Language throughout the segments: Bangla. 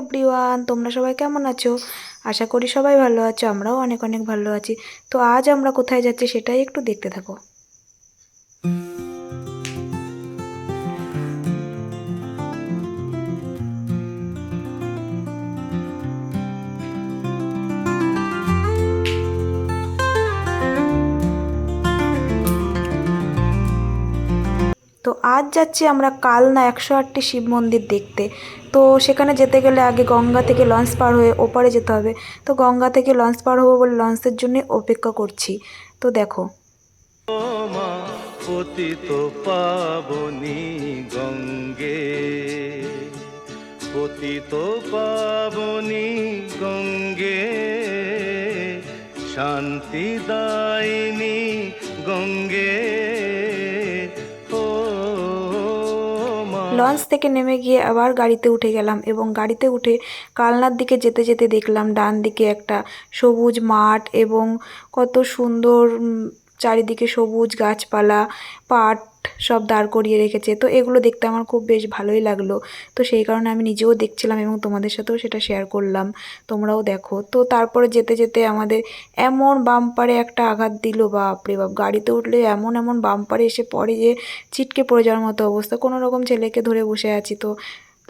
এভরিওয়ান তোমরা সবাই কেমন আছো? আশা করি সবাই ভালো আছো, আমরাও অনেক অনেক ভালো আছি। তো আজ আমরা কোথায় যাচ্ছি সেটাই একটু দেখতে থাকো। তো আজ যাচ্ছি আমরা কালনা একশো আটটি শিব মন্দির দেখতে। তো সেখানে যেতে গেলে আগে গঙ্গা থেকে লঞ্চ পার হয়ে ওপারে যেতে হবে। তো গঙ্গা থেকে লঞ্চ পার হব বলে লঞ্চের জন্য অপেক্ষা করছি। তো দেখো। পতিত পাবনি গঙ্গে। পতিত পাবনি গঙ্গে। শান্তিদায়িনী গঙ্গে। লঞ্চ থেকে নেমে গিয়ে আবার গাড়িতে উঠে গেলাম এবং গাড়িতে উঠে কালনার দিকে যেতে যেতে দেখলাম ডান দিকে একটা সবুজ মাঠ এবং কত সুন্দর চারিদিকে সবুজ গাছপালা, পাট সব দাঁড় করিয়ে রেখেছে। তো এগুলো দেখতে আমার খুব বেশ ভালোই লাগল। তো সেই কারণে আমি নিজেও দেখছিলাম এবং তোমাদের সাথেও সেটা শেয়ার করলাম। তোমরাও দেখো। তো তারপরে যেতে যেতে আমাদের এমন বাম্পারে একটা আঘাত দিল, বাপরে বাপ! গাড়িতে উঠলে এমন এমন বাম্পারে এসে পড়ে যে, ছিটকে পড়ে যাওয়ার মতো অবস্থা। কোনো রকম ছেলেকে ধরে বসে আছি তো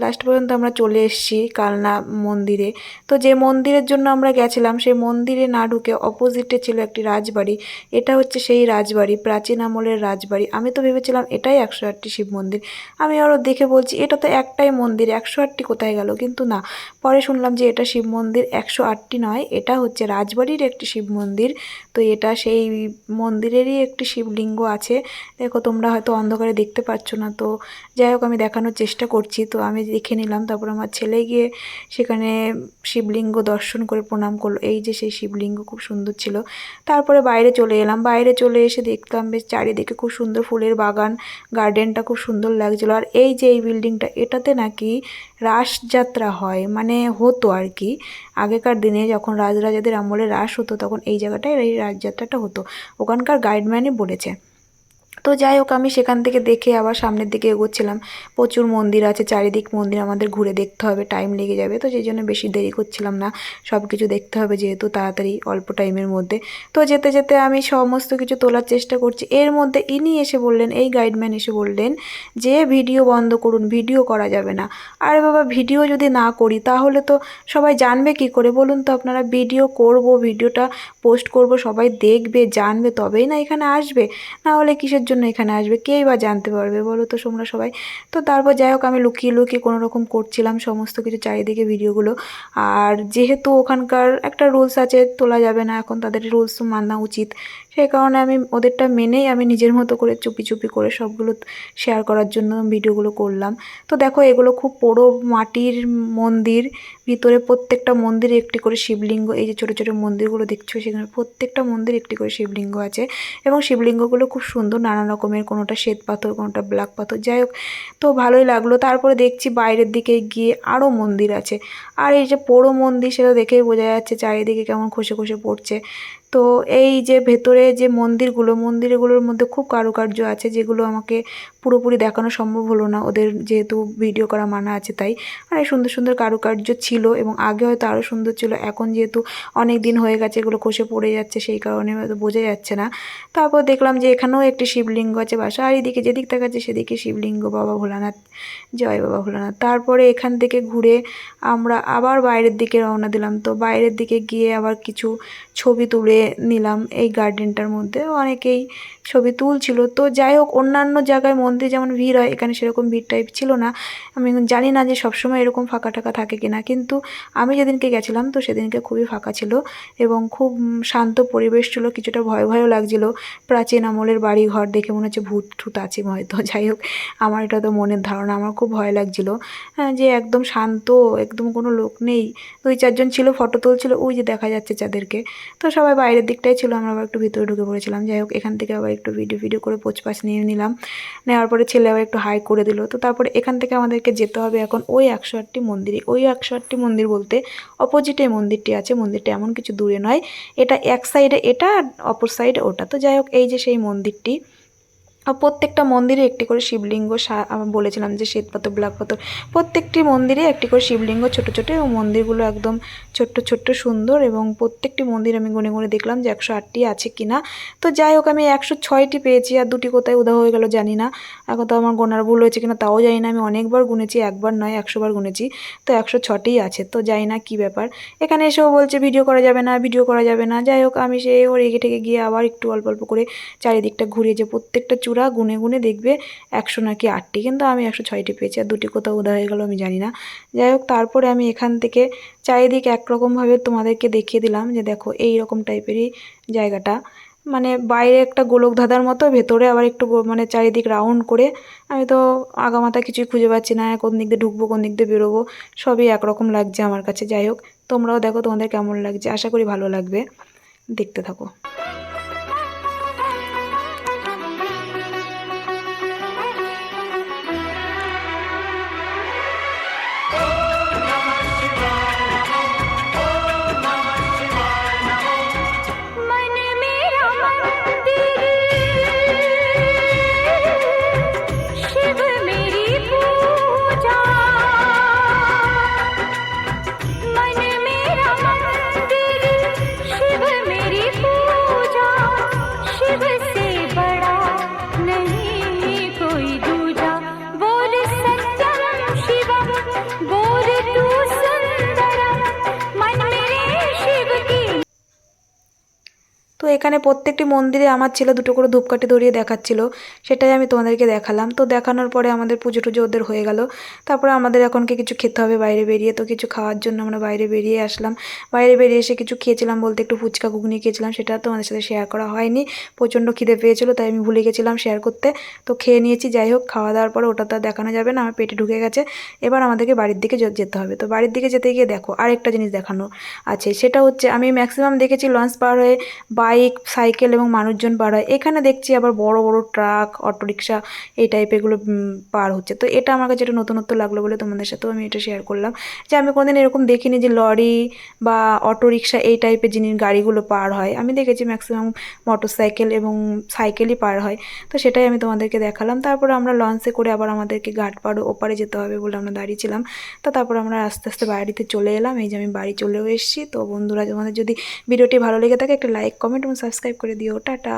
লাস্ট পর্যন্ত আমরা চলে এসেছি কালনা মন্দিরে। তো যে মন্দিরের জন্য আমরা গেছিলাম, সেই মন্দিরে না ঢুকে অপোজিটে ছিল একটি রাজবাড়ি। এটা হচ্ছে সেই রাজবাড়ি, প্রাচীন আমলের রাজবাড়ি। আমি তো ভেবেছিলাম এটাই একশো আটটি শিব মন্দির। আমি আরও দেখে বলছি, এটা তো একটাই মন্দির একশো আটটি কোথায় গেল? কিন্তু না, পরে শুনলাম যে এটা শিব মন্দির একশো আটটি নয়, এটা হচ্ছে রাজবাড়ির একটি শিব মন্দির। তো এটা সেই মন্দিরেরই একটি শিবলিঙ্গ আছে। দেখো তোমরা হয়তো অন্ধকারে দেখতে পাচ্ছ না, তো যাই হোক আমি দেখানোর চেষ্টা করছি। তো আমি দেখে নিলাম। তারপর আমার ছেলে গিয়ে সেখানে শিবলিঙ্গ দর্শন করে প্রণাম করল। এই যে সেই শিবলিঙ্গ খুব সুন্দর ছিল। তারপরে বাইরে চলে এলাম। বাইরে চলে এসে দেখলাম, বেশ চারিদিকে খুব সুন্দর ফুলের বাগান, গার্ডেনটা খুব সুন্দর লাগছিল। আর এই যে এই বিল্ডিংটা, এটাতে নাকি রাসযাত্রা হয় মানে হতো আর কি। আগেকার দিনে যখন রাজরাজাদের আমলে রাস হতো, তখন এই জায়গাটায় এই রাসযাত্রাটা হতো। ওখানকার গাইডম্যানই বলেছে। তো যাই হোক, আমি সেখান থেকে দেখে আবার সামনের দিকে এগোচ্ছিলাম। প্রচুর মন্দির আছে, চারিদিক মন্দির আমাদের ঘুরে দেখতে হবে টাইম লেগে যাবে। তো সেই জন্য বেশি দেরি করছিলাম না সব কিছু দেখতে হবে যেহেতু তাড়াতাড়ি অল্প টাইমের মধ্যে। তো যেতে যেতে আমি সমস্ত কিছু তোলার চেষ্টা করছি। এর মধ্যে ইনি এসে বললেন, এই গাইডম্যান এসে বললেন যে, ভিডিও বন্ধ করুন, ভিডিও করা যাবে না। আরে বাবা, ভিডিও যদি না করি, তাহলে তো সবাই জানবে কি করে? বলুন তো আপনারা, ভিডিও করব, ভিডিওটা পোস্ট করব, সবাই দেখবে, জানবে, তবেই না এখানে আসবে? না হলে কিসের জন্য এখানে আসবে? কেই বা জানতে পারবে? বলো তো তোমরা সবাই। তো তারপর যাই হোক, আমি লুকিয়ে লুকিয়ে কোনো রকম করছিলাম সমস্ত কিছু চারিদিকে ভিডিওগুলো। আর যেহেতু ওখানকার একটা রুলস আছে, তোলা যাবে না। এখন তাদের রুলস মানা উচিত। সেই কারণে আমি ওদেরটা মেনেই আমি নিজের মতো করে চুপি চুপি করে সবগুলো শেয়ার করার জন্য ভিডিওগুলো করলাম। তো দেখো এগুলো খুব বড়ো মাটির মন্দির, ভিতরে প্রত্যেকটা মন্দিরে একটি করে শিবলিঙ্গ, এই যে ছোটো ছোটো মন্দিরগুলো দেখছ সেখানে প্রত্যেকটা মন্দির একটি করে শিবলিঙ্গ আছে এবং শিবলিঙ্গগুলো খুব সুন্দর নানা রকমের, কোনোটা শ্বেত পাথর, কোনোটা ব্ল্যাক পাথর, যাই হোক। তো ভালোই লাগল। তারপরে দেখছি বাইরের দিকে গিয়ে আরও মন্দির আছে। আর এই যে পোড়ো মন্দির সেটা দেখেই বোঝা যাচ্ছে চারিদিকে কেমন খসে খসে পড়ছে। তো এই যে ভেতরে যে মন্দিরগুলো, মন্দিরগুলোর মধ্যে খুব কারুকার্য আছে যেগুলো আমাকে পুরোপুরি দেখানো সম্ভব হলো না। ওদের যেহেতু ভিডিও করা মানা আছে তাই। আর সুন্দর সুন্দর কারুকার্য ছিল এবং আগে হয়তো আরও সুন্দর ছিল। এখন যেহেতু অনেক দিন হয়ে গেছে এগুলো খসে পড়ে যাচ্ছে সেই কারণে হয়তো বোঝা যাচ্ছে না। তারপর দেখলাম যে এখানেও একটি শিবলিঙ্গ আছে বাসা। আর এদিকে যেদিক তাকাচ্ছে সেদিকে শিবলিঙ্গ, বাবা ভোলানাথ, জয় বাবা ভোলানাথ। তারপরে এখান থেকে ঘুরে আমরা আবার বাইরের দিকে রওনা দিলাম। তো বাইরের দিকে গিয়ে আবার কিছু ছবি তুলে নিলাম এই গার্ডেনটার মধ্যে। অনেকেই ছবি তুলছিল। তো যাই হোক অন্যান্য জায়গায় মন্দিরে যেমন ভিড় হয় এখানে সেরকম ভিড় টাইপ ছিল না। আমি জানি না যে সবসময় এরকম ফাঁকা টাকা থাকে কিনা কিন্তু আমি যেদিনকে গেছিলাম তো সেদিনকে খুবই ফাঁকা ছিল এবং খুব শান্ত পরিবেশ ছিল কিছুটা ভয় ভয়ও লাগছিল। প্রাচীন আমলের বাড়ি ঘর দেখে মনে হচ্ছে ভূত ঠুত আছে হয়তো যাই হোক আমার এটা তো মনের ধারণা আমার খুব ভয় লাগছিল। হ্যাঁ, যে একদম শান্ত একদম কোনো লোক নেই। দুই চারজন ছিল ফটো তুলছিল ওই যে দেখা যাচ্ছে যাদেরকে তো সবাই বাইরের দিকটাই ছিল, আমরা আবার একটু ভিতরে ঢুকে পড়েছিলাম। যাই হোক, এখান থেকে আবার একটু ভিডিও ভিডিও করে পোচপাচ নিয়ে নিলাম। নেওয়ার পরে ছেলে আবার একটু হাই করে দিল। তো তারপরে এখান থেকে আমাদেরকে যেতে হবে এখন ওই একশো আটটি মন্দিরে। ওই একশো আটটি মন্দির বলতে অপোজিটে মন্দিরটি আছে। মন্দিরটা এমন কিছু দূরে নয়। এটা এক সাইডে এটা অপর সাইডে ওটা। তো যাই হোক, এই যে সেই মন্দিরটি প্রত্যেকটা মন্দিরে একটি করে শিবলিঙ্গ বলেছিলাম যে শ্বেতপাথর ব্ল্যাক পাথর প্রত্যেকটি মন্দিরে একটি করে শিবলিঙ্গ ছোট ছোট এবং মন্দিরগুলো একদম ছোট্ট ছোট্ট সুন্দর এবং প্রত্যেকটি মন্দির আমি গুনে গুনে দেখলাম যে একশো আটটি আছে কি না তো যাই হোক, আমি একশো ছয়টি পেয়েছি আর দুটি কোথায় উদা হয়ে গেল জানি না। এখন তো আমার গোনার ভুল হয়েছে কিনা তাও জানি না। আমি অনেকবার গুনেছি, একবার নয়, একশোবার গুনেছি। তো একশো ছটিই আছে, তো জানি না কী ব্যাপার। এখানে এসেও বলছে ভিডিও করা যাবে না, ভিডিও করা যাবে না। যাই হোক, আমি সে ওর এগে ঠেকে গিয়ে আবার একটু অল্প অল্প করে চারিদিকটা ঘুরিয়ে যে প্রত্যেকটা চূড়া গুনে গুনে দেখবে একশো নাকি আটটি। কিন্তু আমি একশো ছয়টি পেয়েছি, আর দুটি কোথাও উদা হয়ে গেলো আমি জানি না। যাই হোক, তারপরে আমি এখান থেকে চারিদিক একরকমভাবে তোমাদেরকে দেখিয়ে দিলাম যে দেখো এই রকম টাইপেরই জায়গাটা। মানে বাইরে একটা গোলক ধাঁধার মতো, ভেতরে আবার একটু মানে চারিদিক রাউন্ড করে আমি তো আগামাথা কিছুই খুঁজে পাচ্ছি না, কোন দিক দিয়ে ঢুকবো, কোন দিক দিয়ে বেরোবো, সবই একরকম লাগছে আমার কাছে। যাই হোক, তোমরাও দেখো তোমাদের কেমন লাগছে, আশা করি ভালো লাগবে। দেখতে থাকো। এখানে প্রত্যেকটি মন্দিরে আমার ছেলে দুটো করে ধূপকাঠি ধরিয়ে দেখাচ্ছিল। সেটাই আমি তোমাদেরকে দেখালাম। তো দেখানোর পরে আমাদের পুজো টুজো ওদের হয়ে গেল। তারপরে আমাদের এখনকে কিছু খেতে হবে বাইরে বেরিয়ে? তো কিছু খাওয়ার জন্য আমরা বাইরে বেরিয়ে আসলাম। বাইরে বেরিয়ে এসে কিছু খেয়েছিলাম বলতে একটু ফুচকা ঘুগনি খেয়েছিলাম, সেটা তোমাদের সাথে শেয়ার করা হয়নি। প্রচণ্ড খিদে পেয়েছিল, তাই আমি ভুলে গেছিলাম শেয়ার করতে। তো খেয়ে নিয়েছি, যাই হোক, খাওয়া দাওয়ার পরে ওটা তো দেখানো যাবে না, আমার পেটে ঢুকে গেছে। এবার আমাদেরকে বাড়ির দিকে যেতে হবে। তো বাড়ির দিকে যেতে গিয়ে দেখো, আরেকটা জিনিস দেখানো আছে। সেটা হচ্ছে আমি ম্যাক্সিমাম দেখেছি লঞ্চ পার হয়ে বাইক, সাইকেল এবং মানুষজন পার হয়। এখানে দেখছি আবার বড় বড় ট্রাক, অটোরিকশা, এই টাইপ এগুলো পার হচ্ছে। তো এটা আমার কাছে একটা নতুনত্ব লাগল বলে তোমাদের সাথেও আমি এটা শেয়ার করলাম। যে আমি কোনোদিন এরকম দেখিনি যে লরি বা অটোরিকশা এই টাইপের জিনিস গাড়িগুলো পার হয়। আমি দেখেছি ম্যাক্সিমাম মোটর সাইকেল এবং সাইকেলই পার হয়। তো সেটাই আমি তোমাদেরকে দেখালাম। তারপরে আমরা লঞ্চে করে আবার আমাদেরকে ঘাট পাড় ওপারে যেতে হবে বলে আমরা দাঁড়িয়েছিলাম। তো তারপর আমরা আস্তে আস্তে বাড়িতে চলে এলাম। এই যে আমি বাড়ি চলেও এসেছি। তো বন্ধুরা, তোমাদের যদি ভিডিওটি ভালো লেগে থাকে, একটা লাইক কমেন্ট সাবস্ক্রাইব করে দিও টাটা।